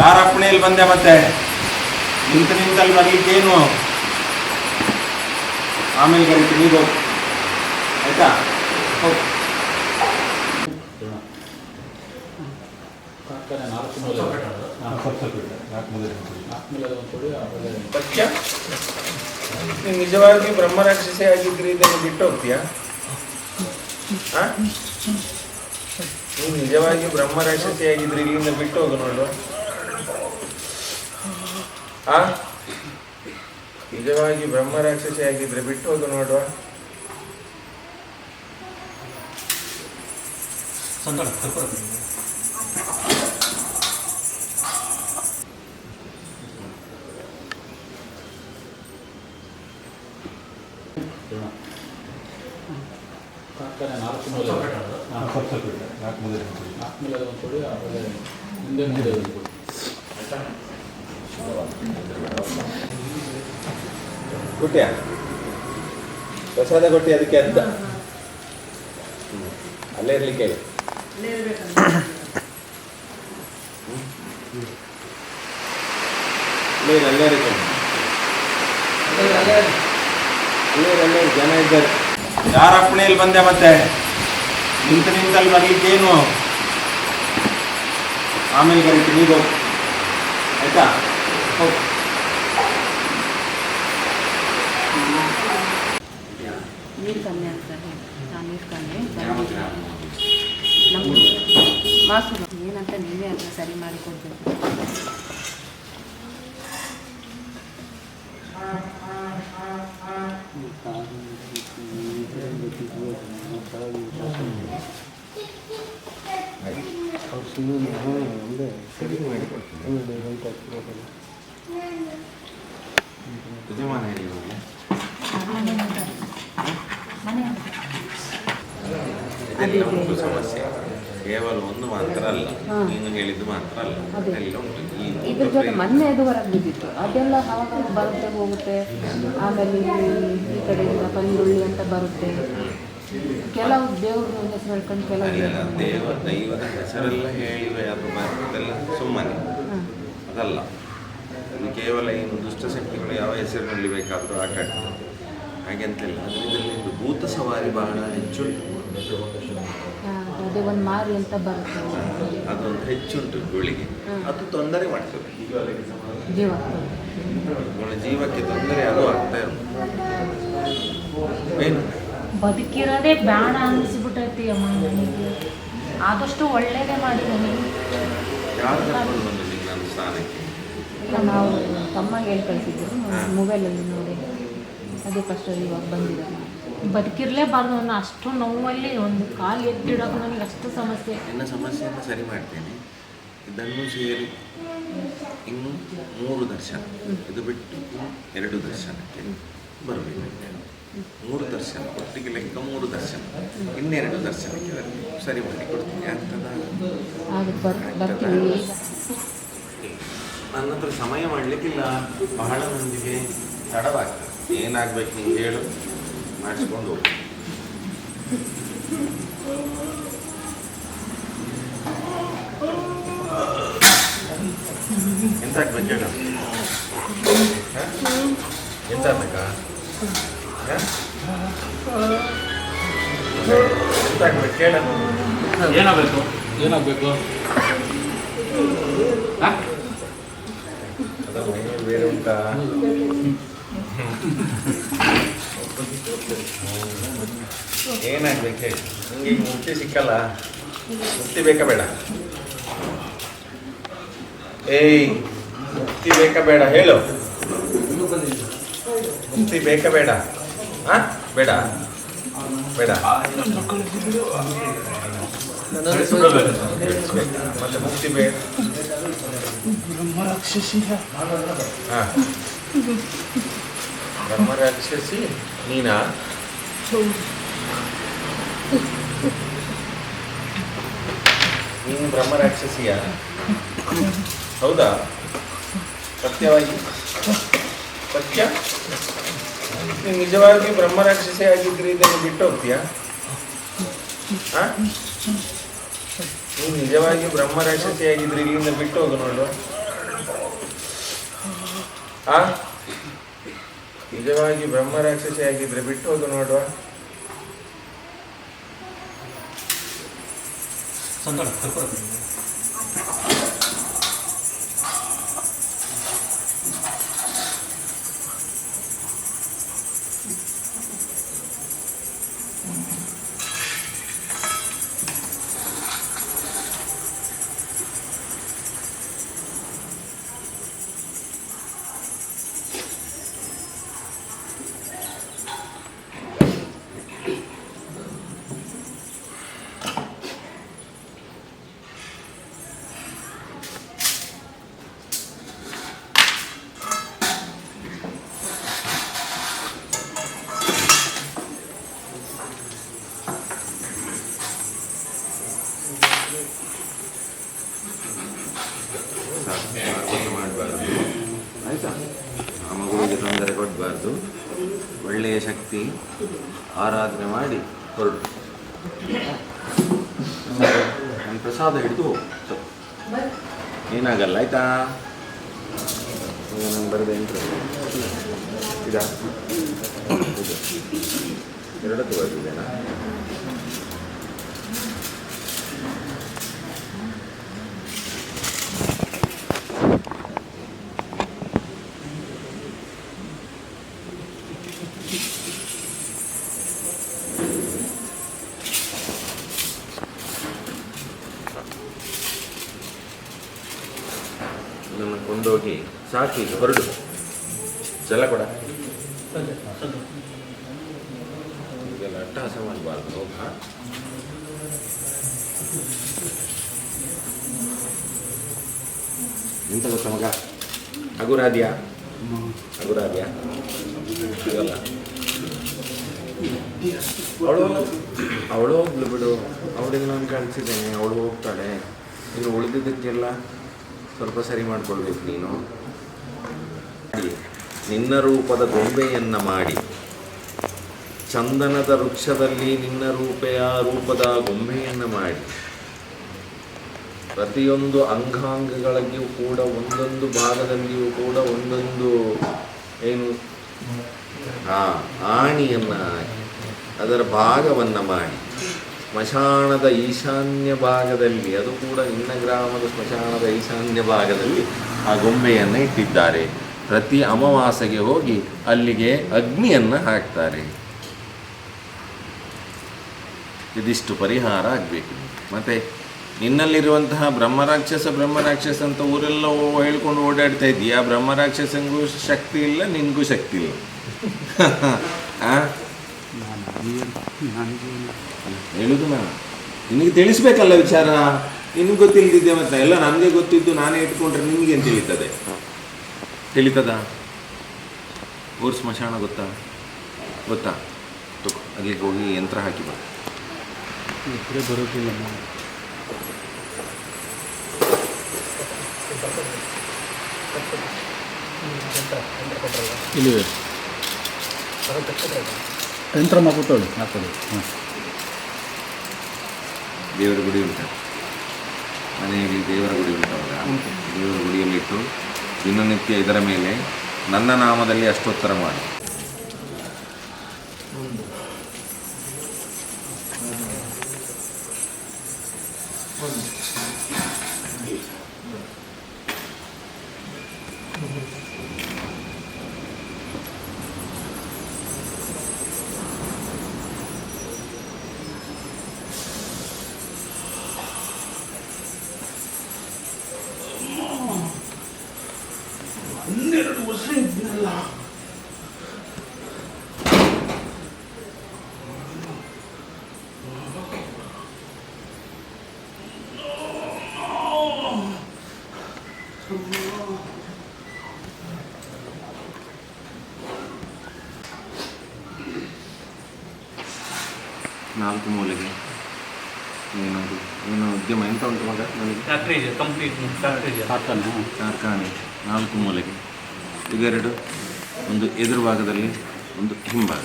ಯಾರ ಅಪ್ಪಣೆಯಲ್ಲಿ ಬಂದೆ ಮತ್ತೆ. ನಿಂತು ನಿಂತಲ್ಲಿ ಬರಲಿಕ್ಕೇನು ಏನು ಆಮೇಲೆ ಕರಿತೀನಿ ನೀವು ಹೋಗು. ಆಯ್ತಾ? ಹೋಗು. ಸತ್ಯ ನೀನು ನಿಜವಾಗಿ ಬ್ರಹ್ಮರಾಕ್ಷಸಿ ಆಗಿದ್ರೆ ಇದನ್ನು ಬಿಟ್ಟು ಹೋಗ್ತೀಯಾ? ನೀವು ನಿಜವಾಗಿ ಬ್ರಹ್ಮರಾಕ್ಷಸಿ ಆಗಿದ್ರೆ ಇಲ್ಲಿಂದ ಬಿಟ್ಟು ಹೋಗು ನೋಡುವ ಆ ನಿಜವಾಗಿ ಬ್ರಹ್ಮರಾಕ್ಷಸಿ ಆಗಿದ್ರೆ ಬಿಟ್ಟು ಹೋಗು ನೋಡುವ ಕೊಟ್ಟಿಯ ಪ್ರಸಾದ ಕೊಟ್ಟಿ ಅದಕ್ಕೆ ಅಂತ. ಅಲ್ಲೇ ಇರ್ಲಿಕ್ಕೆ ಹೇಳಿ. ಅಲ್ಲೇ ಅಲ್ಲೇ ಇರು. ಅಲ್ಲೇ ಅಲ್ಲೇ ಜನ ಇದ್ದಾರೆ. ಯಾರ ಅಪ್ಪಣೆಯಲ್ಲಿ ಬಂದೆ ಮತ್ತೆ? ನಿಂತು ನಿಂತಲ್ಲಿ ಬರ್ಲಿಕ್ಕೆ ಏನು ಆಮೇಲೆ ಕರಿತೀನಿ ನೀವು ಆಯ್ತಾ? ನೀರು ಕಮ್ಮಿ ಆಗ್ತದೆ ನಾನು ನೀರು ಕಮ್ಮಿ ನಮ್ಮ ಮಾಸು ಏನಂತ ನೀವೇ ಅದನ್ನ ಸರಿ ಮಾಡಿ ಕೊಡ್ಬೇಕು ಯಜಮಾನ ಹೇಳಿ ಇವಾಗ. ಇದೆಲ್ಲ ಉಂಟು ಸಮಸ್ಯೆ. ಕೇವಲ ಒಂದು ಮಾತ್ರ ಅಲ್ಲ. ನೀನು ಹೇಳಿದ್ದು ಮಾತ್ರ ಅಲ್ಲ. ಎಲ್ಲ ಉಂಟು. ಈ ಇದ್ರ ಜೊತೆ ಮೊನ್ನೆ ಅದು ಹೊರಗೆ ಬಿದ್ದಿತ್ತು ಅದೆಲ್ಲ ಅವಾಗ ಬರುತ್ತೆ ಹೋಗುತ್ತೆ. ಆಮೇಲೆ ಇಲ್ಲಿ ಈ ಕಡೆಯಿಂದ ಪಂಗುಳ್ಳಿ ಅಂತ ಬರುತ್ತೆ. ಕೆಲವು ದೇವ್ರ ಹೆಸರು ಹೇಳ್ಕೊಂಡು ಕೆಲವು ದೇವರ ದೇವ ದೈವದ ಹೆಸರೆಲ್ಲ ಹೇಳಿವೆ. ಅದು ಮಾತ್ರ ಸುಮ್ಮನೆ. ಅದಲ್ಲ. ಇದು ಕೇವಲ ಏನು ದುಷ್ಟಶಕ್ತಿಗಳು ಯಾವ ಹೆಸರಿನಲ್ಲಿ ಬೇಕಾದರೂ ಆಟ ಆಡ್ತವೆ ಹಾಗೆ ಅಂತಿಲ್ಲ. ಅದರಿಂದಲೇ ಇದು ಭೂತ ಸವಾರಿ ಬಹಳ ಹೆಚ್ಚು ಅದೇ ಒಂದು ಮಾರಿ ಅಂತ ಬರುತ್ತೆ. ಅದೊಂದು ಹೆಚ್ಚುಂಟು ಗುಳಿಗೆ. ಅದು ತೊಂದರೆ ಮಾಡ್ತದೆ. ಜೀವಕ್ಕೆ ತೊಂದರೆ ಅದು ಆಗ್ತಾ ಇರುತ್ತೆ ಏನು? ಬದುಕಿರೋದೇ ಬೇಡ ಅನ್ನಿಸ್ಬಿಟ್ಟೈತಿ ಅಮ್ಮ ನನಗೆ. ಆದಷ್ಟು ಒಳ್ಳೇದೇ ಮಾಡಿದ್ದೀನಿ ಯಾರು ಕರ್ಕೊಂಡು ಬಂದು ನಿನ್ನ ನನ್ನ ಸ್ಥಾನಕ್ಕೆ ಇಲ್ಲ ನಾವು ತಮ್ಮ ಹೇಳಿ ಕಳಿಸಿದ್ರು. ಮೊಬೈಲಲ್ಲಿ ನೋಡಿ. ಅದೇ ಫಸ್ಟ್ ಇವಾಗ ಬಂದಿದ್ದಾರೆ ಬದುಕಿರ್ಲೇಬಾರ್ದು ಅನ್ನೋ ಅಷ್ಟು ನೋವಲ್ಲಿ ಒಂದು ಕಾಲು ಎತ್ತಿಡೋಕೆ ನನಗೆ ಅಷ್ಟು ಸಮಸ್ಯೆ. ಎಲ್ಲ ಸಮಸ್ಯೆಯನ್ನು ಸರಿ ಮಾಡ್ತೇನೆ. ಇದನ್ನು ಸೇರಿ ಇನ್ನು ಮೂರು ದರ್ಶನ. ಇದು ಬಿಟ್ಟು ಎರಡು ದರ್ಶನಕ್ಕೆ ಬರಬೇಕು ಮೂರು ದರ್ಶನ ಒಟ್ಟಿಗೆ ಲೆಕ್ಕ ಮೂರು ದರ್ಶನ. ಇನ್ನೆರಡು ದರ್ಶನಕ್ಕೆ ಬರಬೇಕು ಸರಿ ಮಾಡಿ ಕೊಡ್ತೀನಿ ಅಂತ ಆಗ ಬರ್ ಬರ್ತೀವಿ ನನ್ನ ಹತ್ರ ಸಮಯ ಮಾಡಲಿಕ್ಕಿಲ್ಲ. ಬಹಳ ಮಂದಿಗೆ ತಡವಾಗ್ತದೆ. ಏನಾಗ್ಬೇಕು ನೀವು ಹೇಳು. ಮಾಡಿಸ್ಕೊಂಡು ಎಂತ ಆಗ್ಬೇಕು ಹೇಳ? ಹ? ಎಂತ ಆಗ್ಬೇಕಾ? ಹ? ಎಂತ ಆಗ್ಬೇಕು ಹೇಳು. ಏನಾಗಬೇಕು? ಏನಾಗಬೇಕು? ಮನೆ ಉಂಟಾ ಏನಾಗ್ಬೇಕು ಹೇಳಿ ಈಗ ಮುಕ್ತಿ ಸಿಕ್ಕಲ್ಲ ಮುಕ್ತಿ ಬೇಕಾ ಬೇಡ ಏಯ್, ಮುಕ್ತಿ ಬೇಕಾ ಬೇಡ, ಹೇಳು. ಮುಕ್ತಿ ಬೇಕಾ ಬೇಡ. ಹಾ ಬೇಡ. ಬೇಡ. ಮತ್ತೆ ಮುಕ್ತಿ ಬೇಡ. ಹಾ. ಬ್ರಹ್ಮರಾಕ್ಷಸಿ ನೀನಾ. ನೀನು ಬ್ರಹ್ಮರಾಕ್ಷಸಿಯ ಹೌದಾ? ಸತ್ಯವಾಗಿ? ಸತ್ಯ? ನೀನು ನಿಜವಾಗಿ ಬ್ರಹ್ಮರಾಕ್ಷಸಿ ಆಗಿದ್ರೆ ಇದನ್ನು ಬಿಟ್ಟು ಹೋಗ್ತೀಯಾ? ಆ? ನೀವು ನಿಜವಾಗಿ ಬ್ರಹ್ಮ ರಾಕ್ಷಸಿಯಾಗಿದ್ರೆ ಇಲ್ಲಿಂದ ಬಿಟ್ಟು ಹೋಗು ನೋಡು. ಆ? ನಿಜವಾಗಿ ಬ್ರಹ್ಮ ರಾಕ್ಷಸಿಯಾಗಿದ್ರೆ ಬಿಟ್ಟು ಹೋಗು ನೋಡುವ. ಆರಾಧನೆ ಮಾಡಿ ಹೊರಡು ನನ್ನ ಪ್ರಸಾದ ಹಿಡಿದು ಹೋಗು. ಸ್ವಲ್ಪ. ಏನಾಗಲ್ಲ, ಆಯ್ತಾ? ನಂಗೆ ಬರದೆ ಇದು. ಎರಡಕ್ಕೂ ಬರ್ತಿದ್ದೇನಾ ಕೊಂಡೋಗಿ ಸಾಕಿ ಹೊರಡು. ಜಲ ಕೊಡ. ಅಟ್ಟಹಾಸ ಮಾಡಬಾರ್ದು ಹೋಗ ಎಂತ ಗೊತ್ತ ಮಗ? ಹಗುರಾದ್ಯಾ ಹಗುರಾದ್ಯಾ ಅವಳು ಅವಳು ಹೋಗ್ಲು ಬಿಡು. ಅವಳಿಗೆ ನಾನು ಕಳಿಸಿದ್ದೇನೆ, ಅವಳು ಹೋಗ್ತಾಳೆ. ಇನ್ನು ಉಳಿದಿದ್ದಕ್ಕೆಲ್ಲ ಸ್ವಲ್ಪ ಸರಿ ಮಾಡ್ಕೊಳ್ಬೇಕು ನೀನು. ನಿನ್ನ ರೂಪದ ಗೊಂಬೆಯನ್ನು ಮಾಡಿ. ಚಂದನದ ವೃಕ್ಷದಲ್ಲಿ ನಿನ್ನ ರೂಪೆಯ ರೂಪದ ಗೊಂಬೆಯನ್ನು ಮಾಡಿ. ಪ್ರತಿಯೊಂದು ಅಂಗಾಂಗಗಳಿಗೂ ಕೂಡ ಒಂದೊಂದು ಭಾಗದಲ್ಲಿಯೂ ಕೂಡ ಒಂದೊಂದು ಏನು? ಆ ಆಣಿಯನ್ನು ಅದರ ಭಾಗವನ್ನ ಮಾಡಿ. ಸ್ಮಶಾನದ ಈಶಾನ್ಯ ಭಾಗದಲ್ಲಿ, ಅದು ಕೂಡ ನಿನ್ನ ಗ್ರಾಮದ ಸ್ಮಶಾನದ ಈಶಾನ್ಯ ಭಾಗದಲ್ಲಿ ಆ ಗೊಂಬೆಯನ್ನು ಇಟ್ಟಿದ್ದಾರೆ. ಪ್ರತಿ ಅಮಾವಾಸೆಗೆ ಹೋಗಿ ಅಲ್ಲಿಗೆ ಅಗ್ನಿಯನ್ನು ಹಾಕ್ತಾರೆ. ಇದಿಷ್ಟು ಪರಿಹಾರ ಆಗಬೇಕು. ಮತ್ತೆ ನಿನ್ನಲ್ಲಿರುವಂತಹ ಬ್ರಹ್ಮರಾಕ್ಷಸ ಬ್ರಹ್ಮರಾಕ್ಷಸ ಅಂತ ಊರೆಲ್ಲ ಹೇಳ್ಕೊಂಡು ಓಡಾಡ್ತಾ ಇದ್ದೀಯ? ಬ್ರಹ್ಮರಾಕ್ಷಸಂಗೂ ಶಕ್ತಿ ಇಲ್ಲ, ನಿನಗೂ ಶಕ್ತಿ ಇಲ್ಲ. ಆ? ಹೇಳುದು ನಾನು. ನಿನಗೆ ತಿಳಿಸ್ಬೇಕಲ್ಲ ವಿಚಾರ? ನಿನ್ಗೆ ಗೊತ್ತಿಲ್ಲದಿದ್ದೆ ಮತ್ತೆ ಎಲ್ಲ ನನಗೆ ಗೊತ್ತಿದ್ದು ನಾನೇ ಇಟ್ಕೊಂಡ್ರೆ ಏನು ತಿಳಿತದೆ? ತಿಳಿತದ? ಊರ್ ಸ್ಮಶಾನ ಗೊತ್ತಾ? ಗೊತ್ತಾ? ಅಲ್ಲಿಗೆ ಹೋಗಿ ಯಂತ್ರ ಹಾಕಿ ಬಾ. ಬರೋದಿಲ್ಲ ಇಲ್ಲಿ ಯಂತ್ರ ಮಾಡಿ ಹಾಕೋದು ಹಾಂ ದೇವರ ಗುಡಿ ಉಂಟು. ಮನೆಯಲ್ಲಿ ದೇವರ ಗುಡಿ ಉಂಟವಾಗ ದೇವರ ಗುಡಿಯಲ್ಲಿಟ್ಟು ದಿನನಿತ್ಯ ಇದರ ಮೇಲೆ ನನ್ನ ನಾಮದಲ್ಲಿ ಅಷ್ಟೋತ್ತರ ಮಾಡಿ. ನಾಲ್ಕು ಮೂಲೆಗೆ ಏನದು ಏನು ಉದ್ಯಮ ಎಂತ ಉಂಟು ಮಗ ನನಗೆ ಫ್ಯಾಕ್ಟ್ರಿ ಇದೆ ಕಂಪ್ಲೀಟ್ ಫ್ಯಾಕ್ಟ್ರಿ ಇದೆ ಕಾರ್ಖಾನೆ ಕಾರ್ಖಾನೆ ನಾಲ್ಕು ಮೂಲೆಗೆ. ಇವೆರಡು ಒಂದು ಎದುರು ಭಾಗದಲ್ಲಿ ಒಂದು ಹಿಂಭಾಗ.